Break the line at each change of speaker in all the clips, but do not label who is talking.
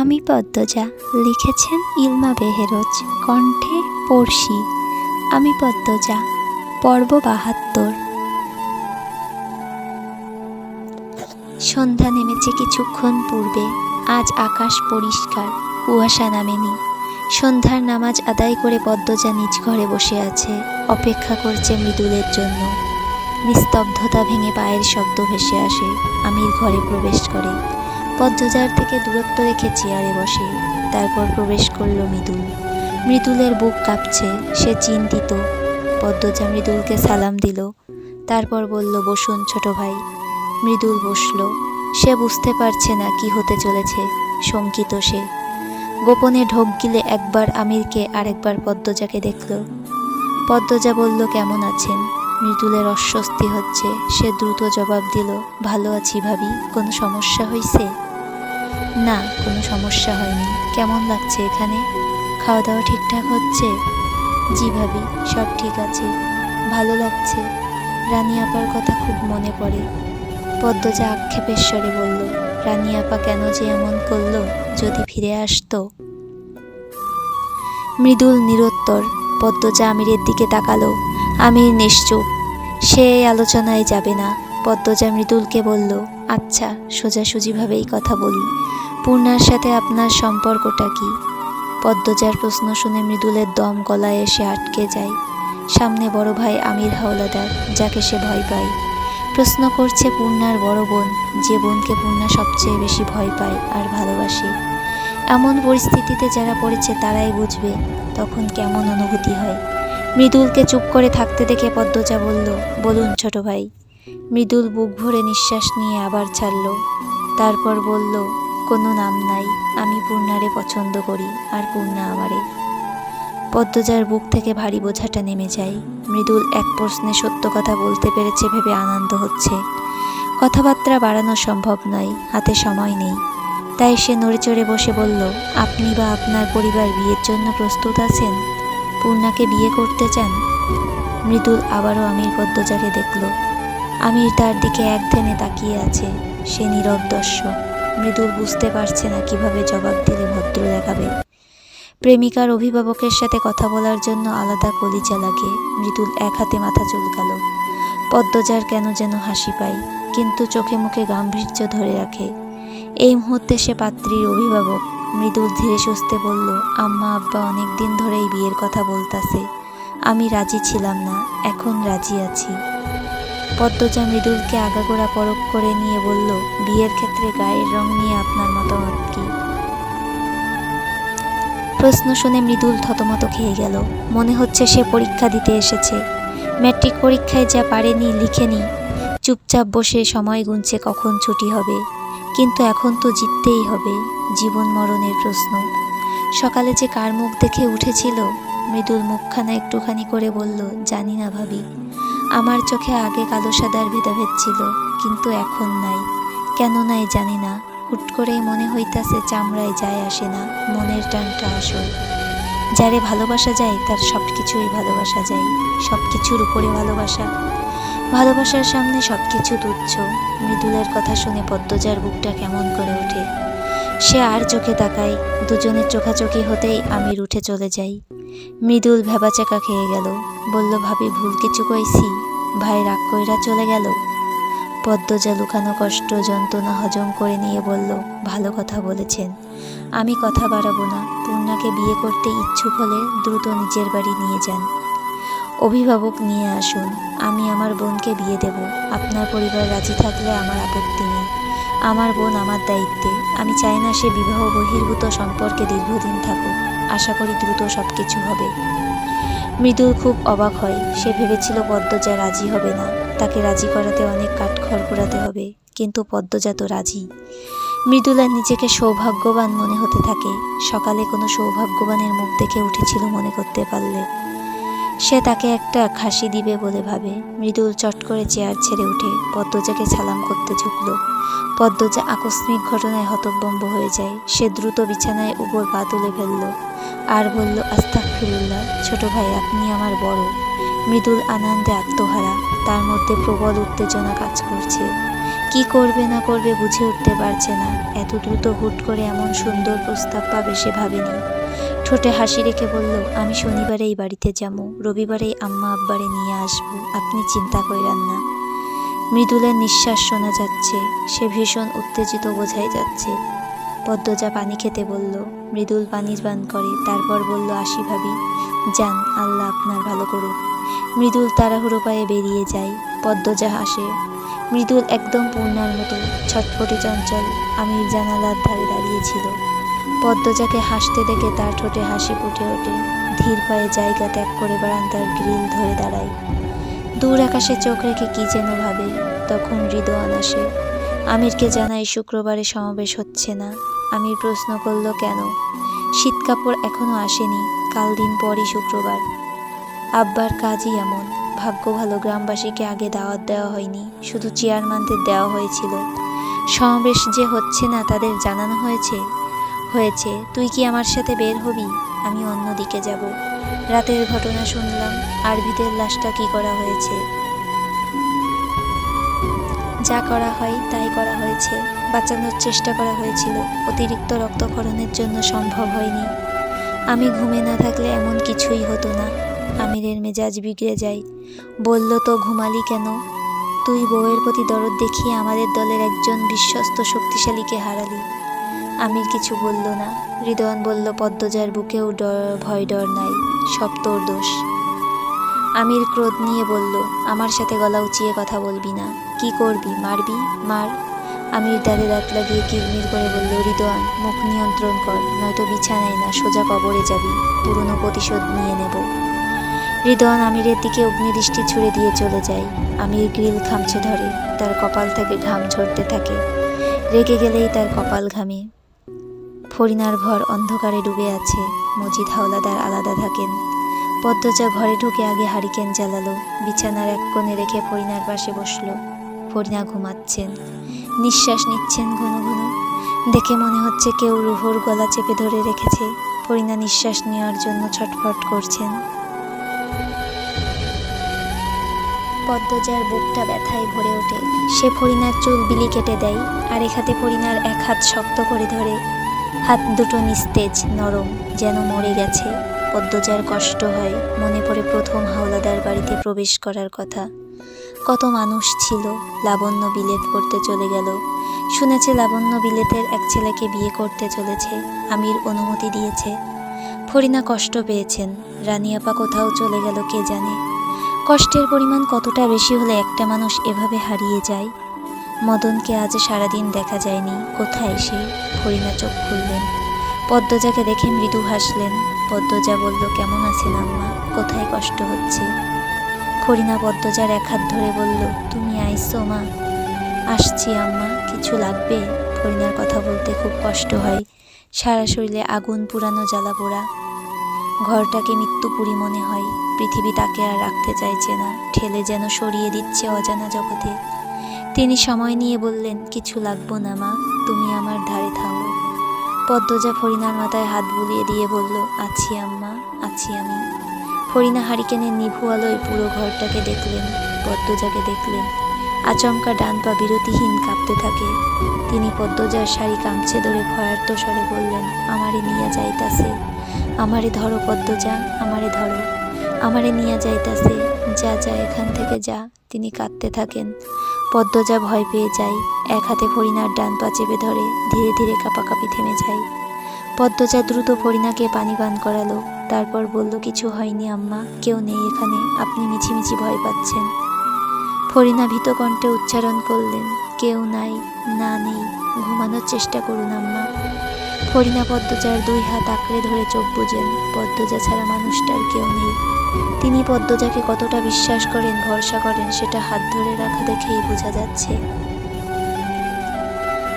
আমি পদ্মজা, লিখেছেন ইলমা বেহেরোজ, কণ্ঠে পড়শি। আমি পদ্মজা, পর্ব বাহাত্তর। সন্ধ্যা নেমেছে কিছুক্ষণ পূর্বে, আজ আকাশ পরিষ্কার, কুয়াশা নামেনি। সন্ধ্যার নামাজ আদায় করে পদ্মজা নিজ ঘরে বসে আছে, অপেক্ষা করছে মৃদুলের জন্য। নিস্তব্ধতা ভেঙে পায়ের শব্দ ভেসে আসে, আমির ঘরে প্রবেশ করে। পদ্মজার থেকে দূরত্ব রেখে চেয়ারে বসে। তারপর প্রবেশ করল মৃদুল মৃদুলের বুক কাঁপছে, সে চিন্তিত। পদ্মজা মৃদুলকে সালাম দিল। তারপর বলল, বসুন ছোট ভাই। মৃদুল বসল। সে বুঝতে পারছে না কি হতে চলেছে, শঙ্কিত সে। গোপনে ঢোক গিলে একবার আমিরকে আরেকবার পদ্মজাকে দেখল। পদ্মজা বলল, কেমন আছেন? মৃদুলের অস্বস্তি হচ্ছে। সে দ্রুত জবাব দিল, ভালো আছি ভাবি, কোনো সমস্যা হয়েছে না, কোনো সমস্যা হয়নি। কেমন লাগছে এখানে? খাওয়া দাওয়া ঠিকঠাক হচ্ছে? জি ভাবি, সব ঠিক আছে। ভালো লাগছে। রানী আপার কথা খুব মনে পড়ে। পদ্মজা আক্ষেপের স্বরে বলল, রানী আপা কেন যে এমন করল? যদি ফিরে আসতো? মৃদুল নিরুত্তর পদ্মজা আমিরের দিকে তাকালো, আমির নিশ্চুপ। সে আলোচনায় যাবে না। পদ্মজা মৃদুলকে বলল আচ্ছা সোজাসুজিভাবেই কথা বলি। পূর্ণার সাথে আপনার সম্পর্কটা কি? পদ্মজার প্রশ্ন শুনে মৃদুলের দম গলায় এসে আটকে যায়। সামনে বড় ভাই আমির হাওলাদার, যাকে সে ভয় পায়। প্রশ্ন করছে পূর্ণার বড় বোন, যে বোনকে পূর্ণা সবচেয়ে বেশি ভয় পায় আর ভালোবাসে। এমন পরিস্থিতিতে যারা পড়েছে তারাই বুঝবে তখন কেমন অনুভূতি হয়। মৃদুলকে চুপ করে থাকতে দেখে পদ্মজা বলল, বলুন ছোট ভাই। মৃদুল বুক ভরে নিঃশ্বাস নিয়ে আবার ছাড়ল। তারপর বলল, কোনো নাম নাই, আমি পূর্ণারে পছন্দ করি, আর পূর্ণা আমারে। পদ্মজার বুক থেকে ভারী বোঝাটা নেমে যায়। মৃদুল এক প্রশ্নে সত্য কথা বলতে পেরেছে ভেবে আনন্দ হচ্ছে। কথাবার্তা বাড়ানো সম্ভব নয়, হাতে সময় নেই। তাই সে নড়েচড়ে বসে বলল, আপনি বা আপনার পরিবার বিয়ের জন্য প্রস্তুত আছেন? পূর্ণাকে বিয়ে করতে চান? মৃদুল আবারও আমির পদ্মজাকে দেখল। আমির তার দিকে এক ধ্যানে তাকিয়ে আছে। সে নীরব দর্শক মৃদুল বুঝতে পারছে না কীভাবে জবাব দিলে ভদ্র দেখাবে। প্রেমিকার অভিভাবকের সাথে কথা বলার জন্য আলাদা কলিজা লাগে। মৃদুল এক হাতে মাথা চুলকালো। পদ্মজার কেন যেন হাসি পায়, কিন্তু চোখে মুখে গাম্ভীর্য ধরে রাখে। এই মুহূর্তে সে পাত্রীর অভিভাবক। মৃদুল ধীরে সুস্থে বলল, আম্মা, আব্বা অনেক দিন ধরেই বিয়ের কথা বলতাছে। আমি রাজি ছিলাম না, এখন রাজি আছি। পদ্মজা মৃদুলকে আগাগোড়া পরখ করে নিয়ে বলল, বিয়ের ক্ষেত্রে গায়ের রং নিয়ে আপনার মতামত কি? প্রশ্ন শুনে মৃদুল থতমত খেয়ে গেল। মনে হচ্ছে সে পরীক্ষা দিতে এসেছে। ম্যাট্রিক পরীক্ষায় যা পারেনি লিখেনি চুপচাপ বসে সময় গুনছে কখন ছুটি হবে। কিন্তু এখন তো জিততেই হবে, জীবন মরণের প্রশ্ন। সকালে যে কার মুখ দেখে উঠেছিল, মৃদুল মুখখানা একটুখানি করে বলল, জানি না ভাবি। আমার চোখে আগে কালো সাদার ভেদাভেদ ছিল, কিন্তু এখন নাই। কেন নাই জানি না। হুট করেই মনে হইতাছে চামড়ায় যায় আসে না, মনের টানটা আসল। যারে ভালোবাসা যায়, তার সব কিছুই ভালোবাসা যায়। সব কিছুর উপরে ভালোবাসা। ভালোবাসার সামনে সব কিছু তুচ্ছ। মৃদুলের কথা শুনে পদ্মজার বুকটা কেমন করে ওঠে। সে আর চোখে তাকায়, দুজনের চোখাচোখি হতেই আমির উঠে চলে যাই। মৃদুল ভেবাচাকা খেয়ে গেল। বলল, ভাবি, ভুল কিছু কইছি? ভাই রাগ কইরা চলে গেল? পদ্মজা লুকানো কষ্ট, যন্ত্রণা হজম করে নিয়ে বলল, ভালো কথা বলেছেন। আমি কথা বাড়াবো না। পূর্ণাকে বিয়ে করতে ইচ্ছুক হলে দ্রুত নিজের বাড়ি নিয়ে যান। অভিভাবক, নিয়ে আসুন। আমি আমার বোনকে বিয়ে দেব। আপনার পরিবার রাজি থাকলে আমার আপত্তি নেই। আমার বোন আমার দায়িত্বে। আমি চাই না সে বিবাহ বহির্ভূত সম্পর্কে দীর্ঘদিন থাকুক। আশা করি দ্রুত সব কিছু হবে। মৃদুল খুব অবাক হয়। সে ভেবেছিল পদ্মজা রাজি হবে না। তাকে রাজি করাতে অনেক কাঠখড় পোড়াতে হবে, কিন্তু পদ্মজা তো রাজি। মৃদুলার নিজেকে সৌভাগ্যবান মনে হতে থাকে। সকালে কোনো সৌভাগ্যবানের মুখ দেখে উঠেছিল মনে করতে পারলে। সে তাকে একটা খাসি দিবে বলে ভাবে। মৃদুল চট করে চেয়ার ছেড়ে উঠে পদ্মজাকে সালাম করতে ঝুঁকল। পদ্মজা আকস্মিক ঘটনায় হতভম্ব হয়ে যায়, সে দ্রুত বিছানায় উপর পা তুলে ফেলল। আর বলল আস্তাক ফিরুল্লাহ ছোট ভাই, আপনি আমার বড়। মৃদুল আনন্দে আত্মহারা। তার মধ্যে প্রবল উত্তেজনা কাজ করছে। কি করবে না করবে বুঝে উঠতে পারছে না। এত দ্রুত হুট করে এমন সুন্দর প্রস্তাব পাবে সে ভাবেনি। ঠোঁটে হাসি রেখে বলল, আমি শনিবারে এই বাড়িতে যাব। রবিবারে আম্মা আব্বারে নিয়ে আসব। আপনি চিন্তা কইরান না। মৃদুলের নিঃশ্বাস শোনা যাচ্ছে। সে ভীষণ উত্তেজিত বোঝাই যাচ্ছে। পদ্মজা পানি খেতে বলল, মৃদুল পানি পান করে, তারপর বলল, আসি ভাবি, যান, আল্লাহ আপনার ভালো করুক। মৃদুল তাড়াহুড়ো পায়ে বেরিয়ে যায়, পদ্মজা হাসে, মৃদুল একদম পূর্ণার মতো, ছটফটে চঞ্চল, আমির জানালার ধারে দাঁড়িয়েছিল পদ্মজাকে হাসতে দেখে তার ঠোঁটে হাসি ফুটে ওঠে, ধীর পায়ে জায়গা ত্যাগ করে বারান্দার গ্রিল ধরে দাঁড়ায়। দূর আকাশে চোখ রেখে কি যেন ভাবে, তখন হৃদয়ান আসে আমিরকে জানাই শুক্রবারে সমাবেশ হচ্ছে না। আমির প্রশ্ন করল, কেন? শীত কাপড় এখনও আসেনি। কাল দিন পরই শুক্রবার। আব্বার কাজই এমন। ভাগ্য ভালো, গ্রামবাসীকে আগে দাওয়াত দেওয়া হয়নি। শুধু চেয়ারম্যানদের দেওয়া হয়েছিল। সমাবেশ যে হচ্ছে না, তাদের জানানো হয়েছে? হয়েছে। তুই কি আমার সাথে বের হবি? আমি অন্যদিকে যাব। রাতের ঘটনা শুনলাম। আরবিদের লাশটা কি করা হয়েছে? যা করা হয় তাই করা হয়েছে। বাঁচানোর চেষ্টা করা হয়েছিল। অতিরিক্ত রক্তক্ষরণের জন্য সম্ভব হয়নি। আমি ঘুমে না থাকলে এমন কিছুই হতো না। আমিরের মেজাজ বিগড়ে যায়। বলল, তো ঘুমালি কেন? তুই বউয়ের প্রতি দরদ দেখিয়ে আমাদের দলের একজন বিশ্বস্ত শক্তিশালীকে হারালি। আমির কিছু বলল না। হৃদয়ন বলল, পদ্মজার বুকেও ভয় ডর নাই। সব তোর দোষ। আমির ক্রোধ নিয়ে বলল, আমার সাথে গলা উঁচিয়ে কথা বলবি না। কি করবি, মারবি? মার। আমির দাঁতে দাঁত লাগিয়ে কিরমির করে বলল হৃদয়ান মুখ নিয়ন্ত্রণ কর, নয়তো বিছানায় না, সোজা কবরে যাবি। পুরনো প্রতিশোধ নিয়ে নেব। হৃদয়ান আমিরের দিকে অগ্নিদৃষ্টি ছুড়ে দিয়ে চলে যায়। আমির গ্রিল খামছে ধরে, তার কপাল থেকে ঘাম ঝরতে থাকে। রেগে গেলেই তার কপাল ঘামে। ফরিনার ঘর অন্ধকারে ডুবে আছে, মজিদ হাওলাদার আলাদা থাকেন। পদ্মজা ঘরে ঢুকে আগে হারিকেন জ্বালালো, বিছানার এক কোণে রেখে ফরিনার পাশে বসল। ফরিনা ঘুমাচ্ছেন। নিঃশ্বাস নিচ্ছেন ঘন ঘন। দেখে মনে হচ্ছে কেউ রুহর গলা চেপে ধরে রেখেছে। ফরিনা নিঃশ্বাস নেওয়ার জন্য ছটফট করছেন। পদ্মজার বুকটা ব্যথায় ভরে ওঠে। সে ফরিনার চুল বিলি কেটে দেয় আর এখাতে ফরিনার এক হাত শক্ত করে ধরে। হাত দুটো নিস্তেজ, নরম, যেন মরে গেছে। পদ্মজার কষ্ট হয়। মনে পড়ে প্রথম হাওলাদার বাড়িতে প্রবেশ করার কথা। কত মানুষ ছিল, লাবণ্য বিলেত করতে চলে গেল। শুনেছে লাবণ্য বিলেতের এক ছেলেকে বিয়ে করতে চলেছে, আমির অনুমতি দিয়েছে। ফরিনা কষ্ট পেয়েছেন রানিয়াপা কোথাও চলে গেল কে জানে। কষ্টের পরিমাণ কতটা বেশি হলে একটা মানুষ এভাবে হারিয়ে যায়? মদনকে আজ সারাদিন দেখা যায়নি, কোথায় সে? ফরিনা চোখ খুললেন। পদ্মজাকে দেখে মৃদু হাসলেন, পদ্মজা বলল, কেমন আছেন আম্মা? কোথায় কষ্ট হচ্ছে? ফরিনা পদ্মজার এক হাত ধরে বলল, তুমি আইসো মা। আসছি আম্মা, কিছু লাগবে? ফরিনার কথা বলতে খুব কষ্ট হয়। সারা শরীরে আগুন পুরানো জ্বালা পোড়া। ঘরটাকে মৃত্যুপুরী মনে হয়। পৃথিবী তাকে আর রাখতে চাইছে না। ঠেলে যেন সরিয়ে দিচ্ছে অজানা জগতে। তিনি সময় নিয়ে বললেন, কিছু লাগবো না মা, তুমি আমার ধারে থাকো পদ্মজা ফরিনার মাথায় হাত বুলিয়ে দিয়ে বলল, আছি আম্মা, আছি আমি। ফরিনা হারিকেনের নিভু আলোয় পুরো ঘরটাকে দেখলেন, পদ্মজাকে দেখলেন। আচমকা ডান পা বিরতিহীন কাঁপতে থাকে। তিনি পদ্মজার শাড়ি কামছে ধরে ভয়ার্ত স্বরে বললেন, আমারে নিয়ে যাইতাছে। আমারে ধরো পদ্মজা, আমারে ধরো। আমারে নিয়ে যাইতাছে। যা যা, এখান থেকে যা। তিনি কাঁদতে থাকেন। পদ্মজা ভয় পেয়ে যায়। এক হাতে ফরিনার ডান পা চেপে ধরে ধীরে ধীরে কাঁপাকাঁপি থেমে যায়। পদ্মজা দ্রুত ফরিনাকে পানি পান করালো। তারপর বলল, কিছু হয়নি আম্মা, কেউ নেই এখানে। আপনি মিছিমিছি ভয় পাচ্ছেন। ফরিনা ভীত কণ্ঠে উচ্চারণ করলেন, কেউ নাই, না নেই, ঘুমানোর চেষ্টা করুন আম্মা। ফরিনা পদ্মজার দুই হাত আঁকড়ে ধরে চোখ বুঝেন পদ্মজা ছাড়া মানুষটার কেউ নেই। তিনি পদ্মজাকে কতটা বিশ্বাস করেন, ভরসা করেন, সেটা হাত ধরে রাখা দেখেই বোঝা যাচ্ছে।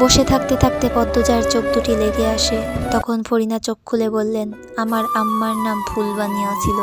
বসে থাকতে থাকতে পদ্মজার চোখ দুটি লেগে আসে। তখন ফরিনা চোখ খুলে বললেন, আমার আম্মার নাম ফুলবানিয়া ছিল।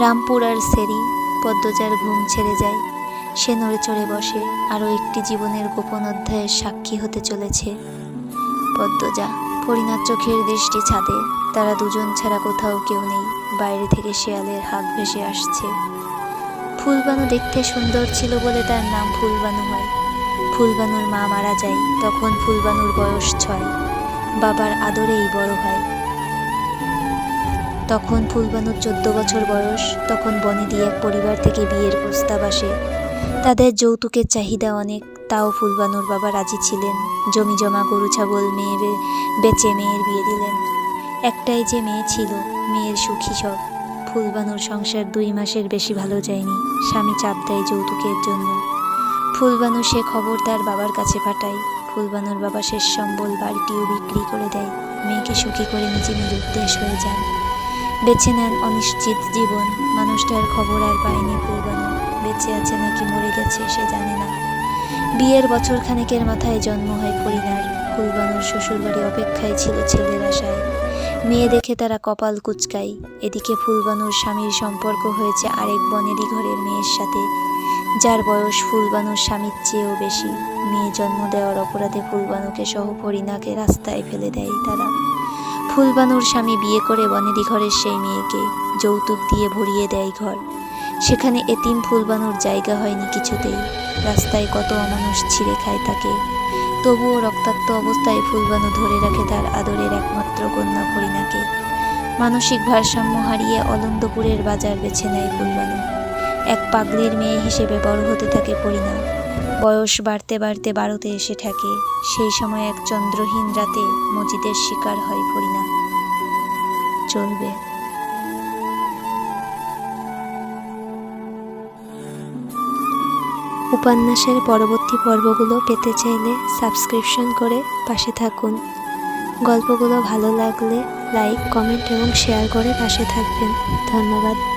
রামপুর আর সেরি, পদ্মজার ঘুম ছেড়ে যায়। সে নড়ে চড়ে বসে, আরও একটি জীবনের গোপন অধ্যায়ের সাক্ষী হতে চলেছে। পদ্মজা, ফরিনার চোখের দৃষ্টি ছাদে। তারা দুজন ছাড়া কোথাও কেউ নেই। বাইরে থেকে শেয়ালের হাত ভেসে আসছে। ফুলবানু দেখতে সুন্দর ছিল বলে তার নাম ফুলবানু হয়। ফুলবানুর মা মারা যায়, তখন ফুলবানুর বয়স ছয়। বাবার আদরেই বড় হয়। তখন ফুলবানুর চোদ্দ বছর বয়স, তখন বনেদি এক পরিবার থেকে বিয়ের প্রস্তাব আসে। তাদের যৌতুকের চাহিদা অনেক, তাও ফুলবানুর বাবা রাজি ছিলেন। জমি জমা, গরু, ছাগল মেয়ে বেচে মেয়ের বিয়ে দিলেন। একটাই যে মেয়ে ছিল, মেয়ের সুখী সব। ফুলবানুর সংসার দুই মাসের বেশি ভালো যায়নি, স্বামী চাপ দেয় যৌতুকের জন্য। ফুলবানু সে খবর তার বাবার কাছে পাঠায়। ফুলবানুর বাবা শেষ সম্বল বাড়িটিও বিক্রি করে দেয়। মেয়েকে সুখী করে নিজে নিরুদ্দেশ হয়ে যান। বেছে নেন অনিশ্চিত জীবন। মানুষটার খবর আর পায়নি ফুলবানু। বেঁচে আছে নাকি মরে গেছে সে জানে না। বিয়ের বছর খানেকের মাথায় জন্ম হয় ফরিনার ফুলবানুর শ্বশুরবাড়ি অপেক্ষায় ছিল ছেলের আশায়। মেয়ে দেখে তারা কপাল কুচকায়। এদিকে ফুলবানুর স্বামীর সম্পর্ক হয়েছে আরেক বনেদি ঘরের মেয়ের সাথে। যার বয়স ফুলবানুর স্বামীর চেয়েও বেশি। মেয়ে জন্ম দেওয়ার অপরাধে ফুলবানুকে সহ ফরিনাকে রাস্তায় ফেলে দেয় তারা। ফুলবানুর স্বামী বিয়ে করে বনেদি ঘরের সেই মেয়েকে যৌতুক দিয়ে ভরিয়ে দেয় ঘর। সেখানে এতিম ফুলবানুর জায়গা হয়নি কিছুতেই। রাস্তায় কত অমানুষ ছিঁড়ে খায় তাকে। তবুও রক্তাক্ত অবস্থায় ফুলবানু ধরে রাখে তার আদরের একমাত্র কন্যা ফরিনাকে। মানসিক ভারসাম্য হারিয়ে অলন্দপুরের বাজার বেছে নেয় ফুলবানু। এক পাগলির মেয়ে হিসেবে বড় হতে থাকে ফরিনা বয়স বাড়তে বাড়তে বারোতে এসে থাকে সেই সময় এক চন্দ্রহীন রাতে মজিদের শিকার হয় ফরিনা চলবে। উপন্যাসের পরবর্তী পর্বগুলো পেতে চাইলে সাবস্ক্রিপশন করে পাশে থাকুন। গল্পগুলো ভালো লাগলে লাইক, কমেন্ট এবং শেয়ার করে পাশে থাকবেন। ধন্যবাদ।